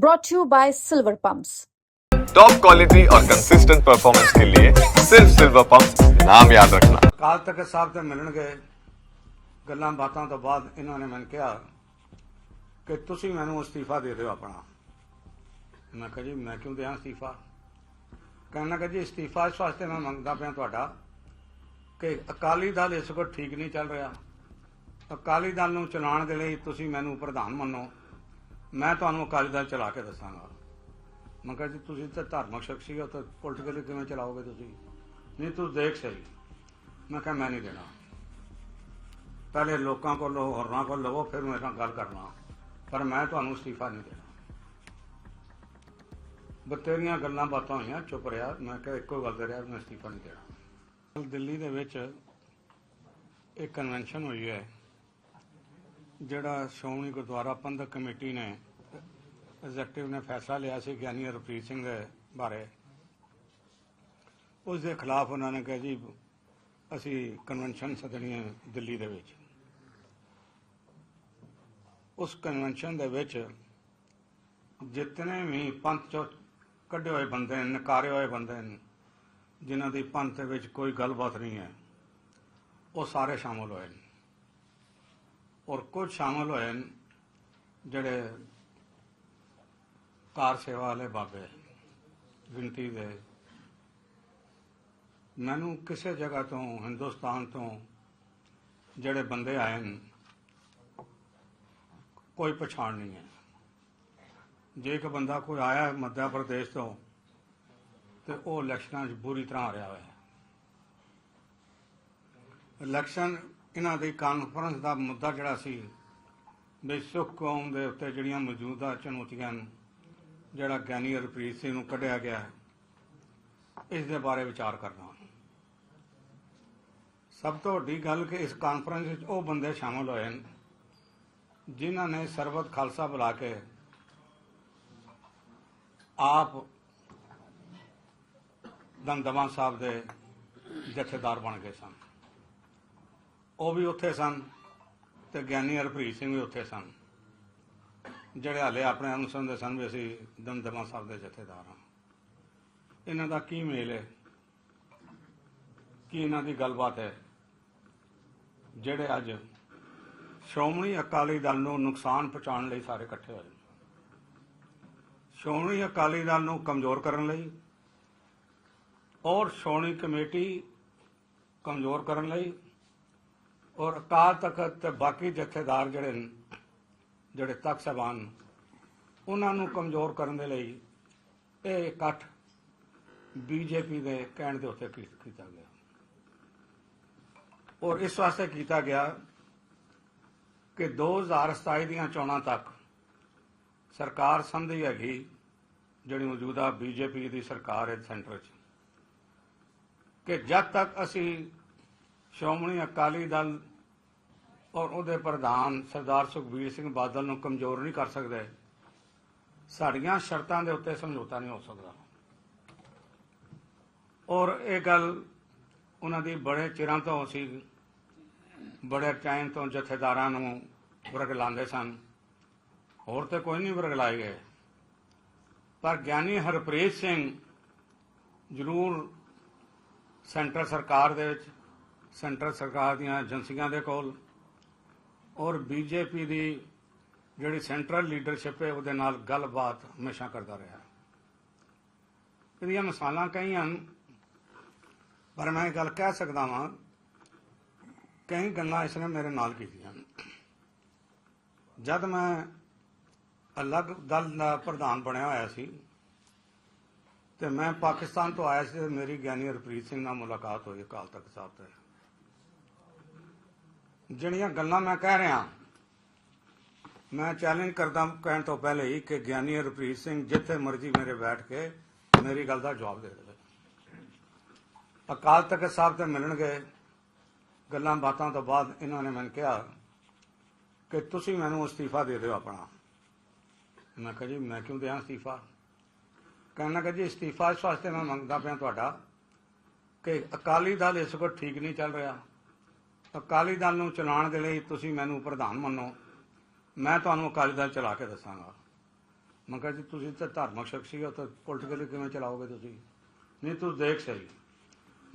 brought to you by Silver Pumps. Top quality और consistent performance के लिए सिर्फ सिल्वर पंप नाम याद रखना ਅਕਾਲ ਤਖਤ ਸਾਹਿਬ ਤੇ ਮਿਲਣਗੇ ਗੱਲਾਂ ਬਾਤਾਂ ਤੋਂ ਬਾਅਦ ਇਹਨਾਂ ਨੇ ਮੈਨੂੰ ਕਿਹਾ ਕਿ ਤੁਸੀਂ ਮੈਨੂੰ ਅਸਤੀਫਾ ਦੇ ਦਿਓ ਆਪਣਾ ਮੈਂ ਕਿਹਾ ਜੀ ਮੈਂ ਕਿਉਂ ਦਿਆਂ ਅਸਤੀਫਾ ਕਹਿਣਾ ਕਿ ਜੀ ਅਸਤੀਫਾ ਇਸ ਵਾਸਤੇ ਮੈਂ ਮੰਗਦਾ ਪਿਆ ਤੁਹਾਡਾ ਕਿ ਅਕਾਲੀ ਦਲ ਇਸ ਵਕਤ ਠੀਕ ਨਹੀਂ ਚੱਲ ਰਿਹਾ ਅਕਾਲੀ ਦਲ ਨੂੰ ਚਲਾਉਣ ਦੇ ਲਈ ਤੁਸੀਂ ਮੈਨੂੰ ਪ੍ਰਧਾਨ ਮੰਨੋ ਮੈਂ ਤੁਹਾਨੂੰ ਅਕਾਲੀ ਦਲ ਚਲਾ ਕੇ ਦੱਸਾਂਗਾ। ਮੈਂ ਕਿਹਾ ਜੀ, ਤੁਸੀਂ ਤਾਂ ਧਾਰਮਿਕ ਸ਼ਖਸੀ ਹੋ ਤਾਂ ਪੋਲੀਟੀਕਲੀ ਕਿਵੇਂ ਚਲਾਓਗੇ ਤੁਸੀਂ? ਨਹੀਂ, ਤੂੰ ਦੇਖ ਸਹੀ। ਮੈਂ ਕਿਹਾ, ਮੈਂ ਨਹੀਂ ਦੇਣਾ। ਪਹਿਲੇ ਲੋਕਾਂ ਕੋਲ ਲਓ ਹੋਰਨਾਂ ਕੋਲ ਲਵੋ, ਫਿਰ ਮੇਰੇ ਨਾਲ ਗੱਲ ਕਰਨਾ। ਪਰ ਮੈਂ ਤੁਹਾਨੂੰ ਅਸਤੀਫਾ ਨਹੀਂ ਦੇਣਾ। ਬਤੇਰੀਆਂ ਗੱਲਾਂ ਬਾਤਾਂ ਹੋਈਆਂ, ਚੁੱਪ ਰਿਹਾ। ਮੈਂ ਕਿਹਾ, ਇੱਕੋ ਗੱਲ ਤੇ ਰਿਹਾ, ਮੈਂ ਅਸਤੀਫਾ ਨਹੀਂ ਦੇਣਾ। ਦਿੱਲੀ ਦੇ ਵਿੱਚ ਇੱਕ ਕਨਵੈਨਸ਼ਨ ਹੋਈ ਹੈ। ਜਿਹੜਾ ਸ਼੍ਰੋਮਣੀ ਗੁਰਦੁਆਰਾ ਪੰਥਕ ਕਮੇਟੀ ਨੇ ਐਗਜ਼ੈਕਟਿਵ ਨੇ ਫੈਸਲਾ ਲਿਆ ਸੀ ਗਿਆਨੀ ਹਰਪ੍ਰੀਤ ਸਿੰਘ ਦੇ ਬਾਰੇ, ਉਸ ਦੇ ਖਿਲਾਫ ਉਹਨਾਂ ਨੇ ਕਿਹਾ ਜੀ, ਅਸੀਂ ਕਨਵੈਨਸ਼ਨ ਸੱਦਣੀ ਹੈ ਦਿੱਲੀ ਦੇ ਵਿੱਚ। ਉਸ ਕਨਵੈਨਸ਼ਨ ਦੇ ਵਿੱਚ ਜਿਤਨੇ ਵੀ ਪੰਥ ਚੋਂ ਕੱਢੇ ਹੋਏ ਬੰਦੇ ਨੇ, ਨਕਾਰੇ ਹੋਏ ਬੰਦੇ ਨੇ, ਜਿਨ੍ਹਾਂ ਦੀ ਪੰਥ ਵਿੱਚ ਕੋਈ ਗੱਲਬਾਤ ਨਹੀਂ ਹੈ, ਉਹ ਸਾਰੇ ਸ਼ਾਮਲ ਹੋਏ ਨੇ। ਔਰ ਕੁਝ ਸ਼ਾਮਲ ਹੋਏ ਨੇ ਜਿਹੜੇ ਕਾਰ ਸੇਵਾ ਵਾਲੇ ਬਾਬੇ ਗਿਣਤੀ ਦੇ। ਮੈਨੂੰ ਕਿਸੇ ਜਗ੍ਹਾ ਤੋਂ, ਹਿੰਦੁਸਤਾਨ ਤੋਂ ਜਿਹੜੇ ਬੰਦੇ ਆਏ ਨੇ ਕੋਈ ਪਛਾਣ ਨਹੀਂ ਹੈ। ਜੇ ਇੱਕ ਬੰਦਾ ਕੋਈ ਆਇਆ ਹੈ ਮੱਧ ਪ੍ਰਦੇਸ਼ ਤੋਂ, ਤੇ ਉਹ ਇਲੈਕਸ਼ਨਾਂ 'ਚ ਬੁਰੀ ਤਰ੍ਹਾਂ ਆ ਰਿਹਾ ਹੋਇਆ ਹੈ। ਇਲੈਕਸ਼ਨ ਇਹਨਾਂ ਦੀ ਕਾਨਫਰੰਸ ਦਾ ਮੁੱਦਾ ਜਿਹੜਾ ਸੀ, ਵੀ ਸਿੱਖ ਕੌਮ ਦੇ ਉੱਤੇ ਜਿਹੜੀਆਂ ਮੌਜੂਦਾ ਚੁਣੌਤੀਆਂ ਨੇ, ਜਿਹੜਾ ਗਿਆਨੀ ਹਰਪ੍ਰੀਤ ਸਿੰਘ ਨੂੰ ਕੱਢਿਆ ਗਿਆ ਹੈ, ਇਸ ਦੇ ਬਾਰੇ ਵਿਚਾਰ ਕਰਨਾ ਸਭ ਤੋਂ ਵੱਡੀ ਗੱਲ ਕਿ ਇਸ ਕਾਨਫਰੰਸ ਵਿੱਚ ਉਹ ਬੰਦੇ ਸ਼ਾਮਲ ਹੋਏ ਨੇ ਜਿਨ੍ਹਾਂ ਨੇ ਸਰਬਤ ਖਾਲਸਾ ਬੁਲਾ ਕੇ ਆਪ ਦਮਦਮਾ ਸਾਹਿਬ ਦੇ ਜਥੇਦਾਰ ਬਣ ਗਏ ਸਨ। ਉਹ ਵੀ ਉੱਥੇ ਸਨ ਤੇ ਗਿਆਨੀ ਹਰਪ੍ਰੀਤ ਸਿੰਘ ਵੀ ਉੱਥੇ ਸਨ। ਜਿਹੜੇ ਹਾਲੇ ਆਪਣੇ ਅਨੁਸੰਧ ਦੇ ਸਨ ਵੀ ਅਸੀਂ ਦਮਦਮਾ ਸਾਹਿਬ ਦੇ ਜਥੇਦਾਰ ਹਾਂ। ਇਹਨਾਂ ਦਾ ਕੀ ਮੇਲ ਹੈ? ਕੀ ਇਹਨਾਂ ਦੀ ਗੱਲਬਾਤ ਹੈ? ਜਿਹੜੇ ਅੱਜ ਸ਼੍ਰੋਮਣੀ ਅਕਾਲੀ ਦਲ ਨੂੰ ਨੁਕਸਾਨ ਪਹੁੰਚਾਉਣ ਲਈ ਸਾਰੇ ਇਕੱਠੇ ਹੋਏ। ਸ਼੍ਰੋਮਣੀ ਅਕਾਲੀ ਦਲ ਨੂੰ ਕਮਜ਼ੋਰ ਕਰਨ ਲਈ ਔਰ ਸ਼੍ਰੋਮਣੀ ਕਮੇਟੀ ਕਮਜ਼ੋਰ ਕਰਨ ਲਈ ਔਰ ਅਕਾਲ ਤਖਤ ਤੇ ਬਾਕੀ ਜਥੇਦਾਰ ਜਿਹੜੇ ਨੇ ਜਿਹੜੇ ਤਖਤ ਸਾਹਿਬਾਨ, ਉਹਨਾਂ ਨੂੰ ਕਮਜ਼ੋਰ ਕਰਨ ਦੇ ਲਈ ਇਹ ਇਕੱਠ ਬੀਜੇਪੀ ਦੇ ਕਹਿਣ ਦੇ ਉੱਤੇ ਕੀਤਾ ਗਿਆ। ਔਰ ਇਸ ਵਾਸਤੇ ਕੀਤਾ ਗਿਆ ਕਿ 2027 ਦੀਆਂ ਚੋਣਾਂ ਤੱਕ ਸਰਕਾਰ ਸੰਧੀ ਹੈਗੀ, ਜਿਹੜੀ ਮੌਜੂਦਾ ਬੀਜੇਪੀ ਦੀ ਸਰਕਾਰ ਹੈ ਸੈਂਟਰ 'ਚ। ਕਿ ਜਦ ਤੱਕ ਅਸੀਂ ਸ਼੍ਰੋਮਣੀ ਅਕਾਲੀ ਦਲ ਔਰ ਉਹਦੇ ਪ੍ਰਧਾਨ ਸਰਦਾਰ ਸੁਖਬੀਰ ਸਿੰਘ ਬਾਦਲ ਨੂੰ ਕਮਜ਼ੋਰ ਨਹੀਂ ਕਰ ਸਕਦੇ। ਸਾਡੀਆਂ ਸ਼ਰਤਾਂ ਦੇ ਉੱਤੇ ਸਮਝੌਤਾ ਨਹੀਂ ਹੋ ਸਕਦਾ। ਔਰ ਇਹ ਗੱਲ ਉਹਨਾਂ ਦੀ ਬੜੇ ਚਿਰਾਂ ਤੋਂ ਸੀ ਬੜੇ ਟਾਈਮ ਤੋਂ ਜਥੇਦਾਰਾਂ ਨੂੰ ਵਰਗਲਾਉਂਦੇ ਸਨ। ਹੋਰ ਤੇ ਕੋਈ ਨਹੀਂ ਵਰਗਲਾਏ ਗਏ। ਪਰ ਗਿਆਨੀ ਹਰਪ੍ਰੀਤ ਸਿੰਘ ਜ਼ਰੂਰ ਸੈਂਟਰ ਸਰਕਾਰ ਦੇ ਵਿੱਚ, ਸੈਂਟਰ ਸਰਕਾਰ ਦੀਆਂ ਏਜੰਸੀਆਂ ਦੇ ਕੋਲ ਔਰ ਬੀਜੇਪੀ ਦੀ ਜਿਹੜੀ ਸੈਂਟਰਲ ਲੀਡਰਸ਼ਿਪ ਹੈ, ਉਹਦੇ ਨਾਲ ਗੱਲਬਾਤ ਹਮੇਸ਼ਾ ਕਰਦਾ ਰਿਹਾ। ਇਹਦੀਆਂ ਮਿਸਾਲਾਂ ਕਈ ਹਨ, ਪਰ ਮੈਂ ਇਹ ਗੱਲ ਕਹਿ ਸਕਦਾ ਹਾਂ ਕਈ ਗੱਲਾਂ ਇਸਨੇ ਮੇਰੇ ਨਾਲ ਕੀਤੀਆਂ। ਜਦ ਮੈਂ ਅਲੱਗ ਦਲ ਦਾ ਪ੍ਰਧਾਨ ਬਣਿਆ ਹੋਇਆ ਸੀ, ਤੇ ਮੈਂ ਪਾਕਿਸਤਾਨ ਤੋਂ ਆਇਆ ਸੀ ਮੇਰੀ ਗਿਆਨੀ ਹਰਪ੍ਰੀਤ ਸਿੰਘ ਨਾਲ ਮੁਲਾਕਾਤ ਹੋਈ ਅਕਾਲ ਤਖਤ ਸਾਹਿਬ ਤੇ। ਜਿਹੜੀਆਂ ਗੱਲਾਂ ਮੈਂ ਕਹਿ ਰਿਹਾ, ਮੈਂ ਚੈਲੰਜ ਕਰਦਾ ਕਹਿਣ ਤੋਂ ਪਹਿਲੇ ਹੀ ਕਿ ਗਿਆਨੀ ਹਰਪ੍ਰੀਤ ਸਿੰਘ ਜਿੱਥੇ ਮਰਜ਼ੀ ਮੇਰੇ ਬੈਠ ਕੇ ਮੇਰੀ ਗੱਲ ਦਾ ਜਵਾਬ ਦੇ ਦੇਵੇ। ਅਕਾਲ ਤਖਤ ਸਾਹਿਬ ਤੇ ਮਿਲਣਗੇ, ਗੱਲਾਂ ਬਾਤਾਂ ਤੋਂ ਬਾਅਦ ਇਹਨਾਂ ਨੇ ਮੈਨੂੰ ਕਿਹਾ ਕਿ ਤੁਸੀਂ ਮੈਨੂੰ ਅਸਤੀਫਾ ਦੇ ਦਿਓ ਆਪਣਾ। ਮੈਂ ਕਿਹਾ ਜੀ, ਮੈਂ ਕਿਉਂ ਦਿਆਂ ਅਸਤੀਫਾ? ਕਹਿਣਾ ਕਿ ਜੀ, ਅਸਤੀਫਾ ਇਸ ਵਾਸਤੇ ਮੈਂ ਮੰਗਦਾ ਪਿਆ ਤੁਹਾਡਾ ਕਿ ਅਕਾਲੀ ਦਲ ਇਸ ਵਕਤ ਠੀਕ ਨਹੀਂ ਚੱਲ ਰਿਹਾ। ਅਕਾਲੀ ਦਲ ਨੂੰ ਚਲਾਉਣ ਦੇ ਲਈ ਤੁਸੀਂ ਮੈਨੂੰ ਪ੍ਰਧਾਨ ਮੰਨੋ। ਮੈਂ ਤੁਹਾਨੂੰ ਅਕਾਲੀ ਦਲ ਚਲਾ ਕੇ ਦੱਸਾਂਗਾ। ਮੈਂ ਕਿਹਾ ਜੀ, ਤੁਸੀਂ ਤਾਂ ਧਾਰਮਿਕ ਸ਼ਖਸੀ ਹੋ ਤਾਂ ਪੋਲੀਟੀਕਲੀ ਕਿਵੇਂ ਚਲਾਓਗੇ ਤੁਸੀਂ? ਨਹੀਂ, ਤੂੰ ਦੇਖ ਸਹੀ।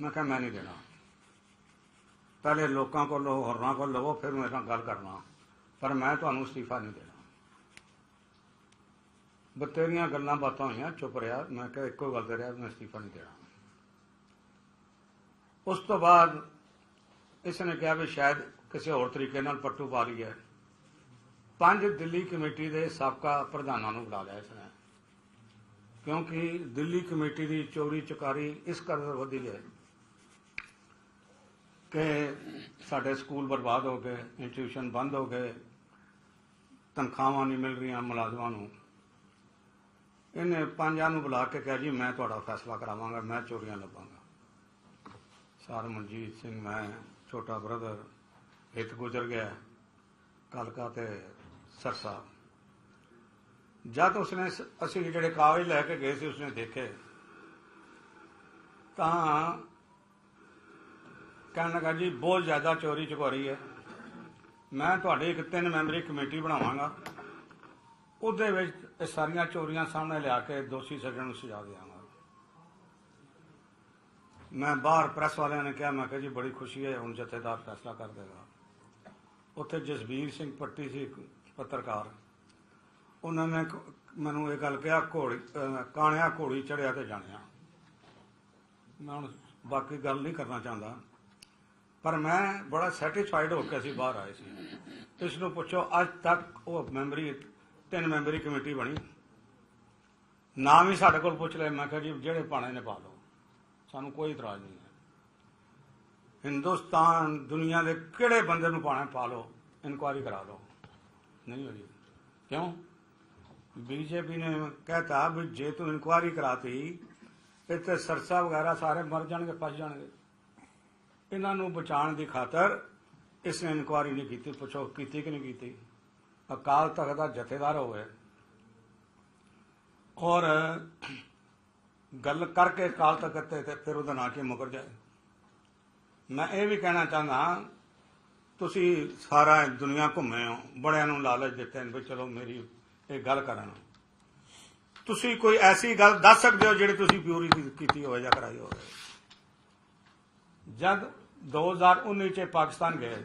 ਮੈਂ ਕਿਹਾ ਮੈਂ ਨਹੀਂ ਦੇਣਾ। ਪਹਿਲੇ ਲੋਕਾਂ ਕੋਲ ਲਓ ਹੋਰਨਾਂ ਕੋਲ ਲਵੋ, ਫਿਰ ਮੇਰੇ ਨਾਲ ਗੱਲ ਕਰਨਾ। ਪਰ ਮੈਂ ਤੁਹਾਨੂੰ ਅਸਤੀਫਾ ਨਹੀਂ ਦੇਣਾ। ਬਤੇਰੀਆਂ ਗੱਲਾਂ ਬਾਤਾਂ ਹੋਈਆਂ, ਚੁੱਪ ਰਿਹਾ। ਮੈਂ ਕਿਹਾ ਇੱਕੋ ਗੱਲ ਤੇ ਰਿਹਾ, ਮੈਂ ਅਸਤੀਫਾ ਨਹੀਂ ਦੇਣਾ। ਉਸ ਤੋਂ ਬਾਅਦ ਇਸ ਨੇ ਕਿਹਾ ਵੀ ਸ਼ਾਇਦ ਕਿਸੇ ਹੋਰ ਤਰੀਕੇ ਨਾਲ ਪੱਟੂ ਪਾ ਰਹੀ ਹੈ। ਪੰਜ ਦਿੱਲੀ ਕਮੇਟੀ ਦੇ ਸਾਬਕਾ ਪ੍ਰਧਾਨਾਂ ਨੂੰ ਬੁਲਾ ਲਿਆ ਇਸ ਨੇ ਕਿਉਂਕਿ ਦਿੱਲੀ ਕਮੇਟੀ ਦੀ ਚੋਰੀ ਚੁਕਾਰੀ ਇਸ ਕਦਰ ਵਧੀ ਹੈ ਕਿ ਸਾਡੇ ਸਕੂਲ ਬਰਬਾਦ ਹੋ ਗਏ ਇੰਸਟੀਟਿਊਸ਼ਨ ਬੰਦ ਹੋ ਗਏ, ਤਨਖਾਹਾਂ ਨਹੀਂ ਮਿਲ ਰਹੀਆਂ ਮੁਲਾਜ਼ਮਾਂ ਨੂੰ। ਇਹਨੇ ਪੰਜਾਂ ਨੂੰ ਬੁਲਾ ਕੇ ਕਿਹਾ ਜੀ, ਮੈਂ ਤੁਹਾਡਾ ਫੈਸਲਾ ਕਰਾਵਾਂਗਾ, ਮੈਂ ਚੋਰੀਆਂ ਲੱਭਾਂਗਾ। ਸਰ ਮਨਜੀਤ ਸਿੰਘ, ਮੈਂ ਛੋਟਾ ਬ੍ਰਦਰ ਹਿੱਤ ਗੁਜ਼ਰ ਗਿਆ, ਕਲਕਾ ਤੇ ਸਰਸਾ। ਜਦ ਉਸਨੇ ਅਸੀਂ ਜਿਹੜੇ ਕਾਗਜ਼ ਲੈ ਕੇ ਗਏ ਸੀ, ਉਸਨੇ ਦੇਖੇ, ਤਾਂ ਕਹਿਣ ਲੱਗਾ, ਜੀ, ਬਹੁਤ ਜ਼ਿਆਦਾ ਚੋਰੀ ਚੁਕਾਰੀ ਹੈ। ਮੈਂ ਤੁਹਾਡੀ ਇੱਕ ਤਿੰਨ ਮੈਂਬਰੀ ਕਮੇਟੀ ਬਣਾਵਾਂਗਾ। ਉਹਦੇ ਵਿੱਚ ਇਹ ਸਾਰੀਆਂ ਚੋਰੀਆਂ ਸਾਹਮਣੇ ਲਿਆ ਕੇ ਦੋਸ਼ੀ ਸੱਜਣ ਨੂੰ ਸਜ਼ਾ ਦੇਵਾਂਗਾ ਮੈਂ ਬਾਹਰ ਪ੍ਰੈਸ ਵਾਲਿਆਂ ਨੇ ਕਿਹਾ, ਮੈਂ ਕਿਹਾ ਜੀ ਬੜੀ ਖੁਸ਼ੀ ਹੈ, ਹੁਣ ਜਥੇਦਾਰ ਫੈਸਲਾ ਕਰ ਦੇਗਾ। ਉੱਥੇ ਜਸਬੀਰ ਸਿੰਘ ਪੱਟੀ ਸੀ ਇੱਕ ਪੱਤਰਕਾਰ। ਉਹਨਾਂ ਨੇ ਮੈਨੂੰ ਇਹ ਗੱਲ ਕਿਹਾ, ਘੋੜੀ ਕਾਣਿਆ ਘੋੜੀ ਚੜਿਆ ਤੇ ਜਾਣਿਆ। ਮੈਂ ਹੁਣ ਬਾਕੀ ਗੱਲ ਨਹੀਂ ਕਰਨਾ ਚਾਹੁੰਦਾ। ਪਰ ਮੈਂ ਬੜਾ ਸੈਟੀਸਫਾਈਡ ਹੋ ਕੇ ਅਸੀਂ ਬਾਹਰ ਆਏ ਸੀ। ਇਸ ਨੂੰ ਪੁੱਛੋ, ਅੱਜ ਤੱਕ ਉਹ ਮੈਂਬਰੀ, ਤਿੰਨ ਮੈਂਬਰੀ ਕਮੇਟੀ ਬਣੀ। ਨਾਮ ਹੀ ਸਾਡੇ ਕੋਲ ਪੁੱਛ ਲੈ ਮੈਂ ਕਿਹਾ ਜੀ, ਜਿਹੜੇ ਪਾਣੇ ਨੇ ਪਾ ਲਓ। ਸਾਨੂੰ ਕੋਈ ਇਤਰਾਜ਼ ਨਹੀਂ ਹੈ। ਹਿੰਦੁਸਤਾਨ ਦੁਨੀਆ ਦੇ ਕਿਹੜੇ ਬੰਦੇ ਨੂੰ ਪਾਣਾ ਪਾ ਲਓ ਇਨਕੁਆਇਰੀ ਕਰਾ ਲਓ? ਨਹੀਂ ਹੋਈ। ਕਿਉਂ? ਬੀਜੇਪੀ ਨੇ ਕਹਤਾ ਵੀ ਜੇ ਤੂੰ ਇਨਕੁਆਇਰੀ ਕਰਾਤੀ, ਇੱਥੇ ਸਰਸਾ ਵਗੈਰਾ ਸਾਰੇ ਮਰ ਜਾਣਗੇ, ਫਸ ਜਾਣਗੇ। ਇਹਨਾਂ ਨੂੰ ਬਚਾਉਣ ਦੀ ਖਾਤਰ ਇਸ ਨੇ ਇਨਕੁਆਇਰੀ ਨਹੀਂ ਕੀਤੀ, ਪੁੱਛੋ ਕੀਤੀ ਕਿ ਨਹੀਂ ਕੀਤੀ? ਅਕਾਲ ਤਖਤ ਦਾ ਜਥੇਦਾਰ ਹੋਵੇ। ਔਰ ਗੱਲ ਕਰਕੇ ਅਕਾਲ ਤਖਤ ਤੇ ਤੇ ਫਿਰ ਉਹਦਾ ਨਾਂ ਕੇ ਮੁਕਰ ਜਾਏ। ਮੈਂ ਇਹ ਵੀ ਕਹਿਣਾ ਚਾਹੁੰਦਾ ਤੁਸੀਂ ਸਾਰਾ ਦੁਨੀਆ ਘੁੰਮੇ ਹੋ, ਬੜਿਆਂ ਨੂੰ ਲਾਲਚ ਦਿੱਤੇ ਨੇ ਵੀ ਚਲੋ ਮੇਰੀ ਇਹ ਗੱਲ ਕਰਨ। ਤੁਸੀਂ ਕੋਈ ਐਸੀ ਗੱਲ ਦੱਸ ਸਕਦੇ ਹੋ ਜਿਹੜੀ ਤੁਸੀਂ ਪਿਊਰੀ ਕੀਤੀ ਹੋਵੇ ਜਾਂ ਕਰਾਈ ਹੋਵੇ? ਜਦ 2019 ਚ ਪਾਕਿਸਤਾਨ ਗਏ,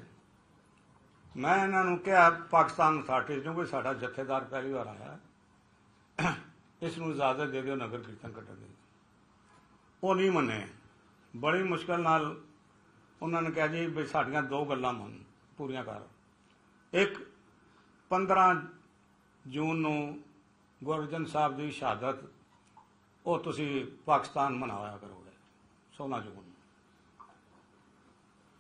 ਮੈਂ ਇਹਨਾਂ ਨੂੰ ਕਿਹਾ, ਪਾਕਿਸਤਾਨ ਅਥਾਰਟੀਜ਼ ਨੂੰ ਕੋਈ ਸਾਡਾ ਜਥੇਦਾਰ ਪਹਿਲੀ ਵਾਰ ਆਇਆ। ਇਸ ਨੂੰ ਇਜਾਜ਼ਤ ਦੇ ਦਿਓ, ਨਗਰ ਕੀਰਤਨ ਕੱਢਣ ਦੀ ਉਹ ਨਹੀਂ ਮੰਨੇ। ਬੜੀ ਮੁਸ਼ਕਲ ਨਾਲ ਉਹਨਾਂ ਨੇ ਕਿਹਾ ਜੀ ਵੀ ਸਾਡੀਆਂ ਦੋ ਗੱਲਾਂ ਮੰਨ, ਪੂਰੀਆਂ ਕਰ। ਇੱਕ 15 ਜੂਨ ਨੂੰ ਗੁਰੂ ਅਰਜਨ ਸਾਹਿਬ ਦੀ ਸ਼ਹਾਦਤ, ਉਹ ਤੁਸੀਂ ਪਾਕਿਸਤਾਨ ਮਨਾਇਆ ਕਰੋਗੇ 16 ਜੂਨ ਨੂੰ।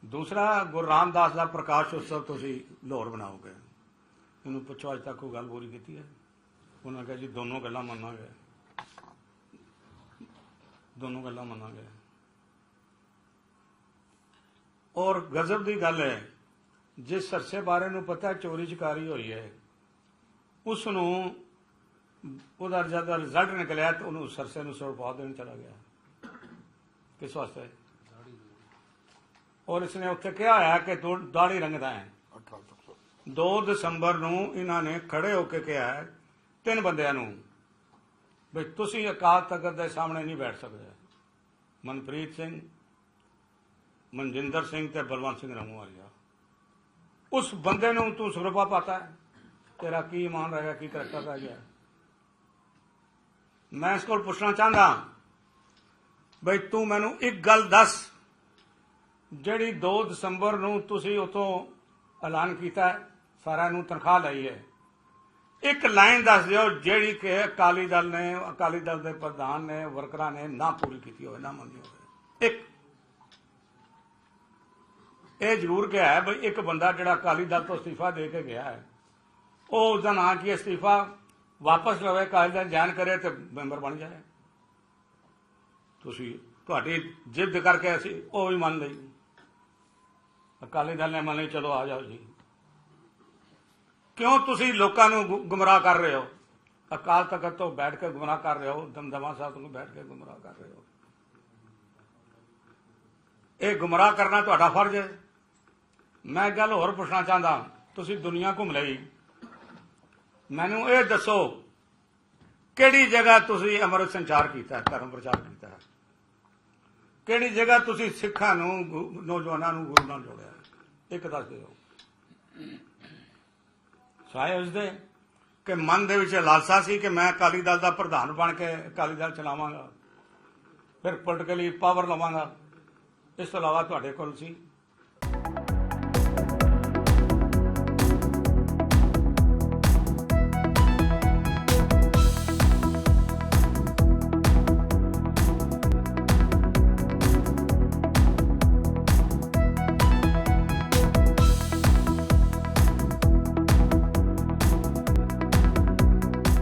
ਦੂਸਰਾ, ਗੁਰੂ ਰਾਮਦਾਸ ਦਾ ਪ੍ਰਕਾਸ਼ ਉਤਸਵ ਤੁਸੀਂ ਲਾਹੌਰ ਬਣਾਓਗੇ ਇਹਨੂੰ ਪੁੱਛੋ, ਅੱਜ ਤੱਕ ਕੋਈ ਗੱਲ ਪੂਰੀ ਕੀਤੀ ਹੈ? ਉਹਨਾਂ ਕਿਹਾ ਜੀ ਦੋਨੋਂ ਗੱਲਾਂ ਮੰਨਾਂਗੇ। ਦੋਨੋਂ ਗੱਲਾਂ ਮੰਨਾਂਗੇ। ਔਰ ਗਜ਼ਬ ਦੀ ਗੱਲ ਹੈ ਜਿਸ ਸਰਸੇ ਬਾਰੇ ਨੂੰ ਪਤਾ ਚੋਰੀ ਚਕਾਰੀ ਹੋਈ ਹੈ। ਉਸ ਨੂੰ ਉਹਦਾ ਜਦ ਰਿਜ਼ਲਟ ਨਿਕਲਿਆ ਤਾਂ ਉਹਨੂੰ ਸਰਸੇ ਨੂੰ ਸਰਪਾ ਦੇਣ ਚਲਾ ਗਿਆ। ਕਿਸ ਵਾਸਤੇ? ਔਰ ਇਸਨੇ ਉੱਥੇ ਕਿਹਾ ਹੋਇਆ ਕਿ ਤੂੰ ਦਾੜੀ ਰੰਗਦਾ ਹੈ। 2 ਦਸੰਬਰ ਨੂੰ ਇਹਨਾਂ ਨੇ ਖੜੇ ਹੋ ਕੇ ਕਿਹਾ ਹੈ ਤਿੰਨ ਬੰਦਿਆਂ ਨੂੰ ਵੀ ਤੁਸੀਂ ਅਕਾਲ ਤਖਤ ਦੇ ਸਾਹਮਣੇ ਨਹੀਂ ਬੈਠ ਸਕਦੇ। ਮਨਪ੍ਰੀਤ ਸਿੰਘ, ਮਨਜਿੰਦਰ ਸਿੰਘ ਤੇ ਬਲਵੰਤ ਸਿੰਘ ਰਮੂਵਾਲੀਆ ਉਸ ਬੰਦੇ ਨੂੰ ਤੂੰ ਸੁਰਪਾ ਪਾਤਾ ਤੇਰਾ ਕੀ ਇਮਾਨ ਗਿਆ, ਕੀ ਕਰੈਕਟਰ ਰਹਿ ਗਿਆ। ਮੈਂ ਇਸ ਕੋਲ ਪੁੱਛਣਾ ਚਾਹੁੰਦਾ, ਬਈ ਤੂੰ ਮੈਨੂੰ ਇੱਕ ਗੱਲ ਦੱਸ, ਜਿਹੜੀ 2 ਦਸੰਬਰ ਨੂੰ ਤੁਸੀਂ ਉਤੋਂ ਐਲਾਨ ਕੀਤਾ ਸਾਰਿਆਂ ਨੂੰ ਤਨਖਾਹ ਲਈ ਹੈ। ਇੱਕ ਲਾਈਨ ਦੱਸ ਦਿਓ ਜਿਹੜੀ ਕਿ ਅਕਾਲੀ ਦਲ ਨੇ, ਅਕਾਲੀ ਦਲ ਦੇ ਪ੍ਰਧਾਨ ਨੇ, ਵਰਕਰਾਂ ਨੇ ਨਾ ਪੂਰੀ ਕੀਤੀ ਹੋਵੇ, ਨਾ ਮੰਨੀ ਹੋਵੇ। ਇੱਕ। ਇਹ ਜ਼ਰੂਰ ਕਿਹਾ ਹੈ ਬਈ ਇੱਕ ਬੰਦਾ ਜਿਹੜਾ ਅਕਾਲੀ ਦਲ ਤੋਂ ਅਸਤੀਫਾ ਦੇ ਕੇ ਗਿਆ ਹੈ, ਉਹ ਉਸ ਦਾ ਨਾਂ ਕੀ ਅਸਤੀਫਾ ਵਾਪਸ ਲਵੇ, ਅਕਾਲੀ ਦਲ ਜਾਣ ਕਰੇ ਤੇ ਮੈਂਬਰ ਬਣ ਜਾਏ। ਤੁਸੀਂ, ਤੁਹਾਡੀ ਜਿੱਦ ਕਰਕੇ ਅਸੀਂ ਉਹ ਵੀ ਮੰਨ ਲਈ। ਅਕਾਲੀ ਦਲ ਨੇ ਮੰਨ ਲਈ, ਚਲੋ ਆ ਜਾਓ ਜੀ। ਕਿਉਂ ਤੁਸੀਂ ਲੋਕਾਂ ਨੂੰ ਗੁੰਮਰਾਹ ਕਰ ਰਹੇ ਹੋ? ਅਕਾਲ ਤਖਤ ਤੋਂ ਬੈਠ ਕੇ ਗੁੰਮਰਾਹ ਕਰ ਰਹੇ ਹੋ ਦਮਦਮਾ ਸਾਹਿਬ ਤੋਂ ਬੈਠ ਕੇ ਗੁੰਮਰਾਹ ਕਰ ਰਹੇ ਹੋ। ਇਹ ਗੁੰਮਰਾਹ ਕਰਨਾ ਤੁਹਾਡਾ ਫਰਜ਼ ਹੈ। ਮੈਂ ਇੱਕ ਗੱਲ ਹੋਰ ਪੁੱਛਣਾ ਚਾਹੁੰਦਾ ਤੁਸੀਂ ਦੁਨੀਆ ਘੁੰਮ ਲਈ। ਮੈਨੂੰ ਇਹ ਦੱਸੋ ਕਿਹੜੀ ਜਗ੍ਹਾ ਤੁਸੀਂ ਅੰਮ੍ਰਿਤ ਸੰਚਾਰ ਕੀਤਾ ਹੈ, ਧਰਮ ਪ੍ਰਚਾਰ ਕੀਤਾ? ਹੈ? ਕਿਹੜੀ ਜਗ੍ਹਾ ਤੁਸੀਂ ਸਿੱਖਾਂ ਨੂੰ ਨੌਜਵਾਨਾਂ ਨੂੰ ਗੁਰੂ ਨਾਲ ਜੋੜਿਆ? ਇੱਕ ਦੱਸ ਦਿਓ। ਸਾਇ ਉਸਦੇ? ਕਿ ਮਨ ਦੇ ਵਿੱਚ ਲਾਲਸਾ ਸੀ ਕਿ ਮੈਂ ਅਕਾਲੀ ਦਲ ਦਾ ਪ੍ਰਧਾਨ ਬਣ ਕੇ ਅਕਾਲੀ ਦਲ ਚਲਾਵਾਂਗਾ। ਫਿਰ ਪੋਲੀਟੀਕਲੀ ਪਾਵਰ ਲਵਾਂਗਾ। ਇਸ ਤੋਂ ਇਲਾਵਾ ਤੁਹਾਡੇ ਕੋਲ ਸੀ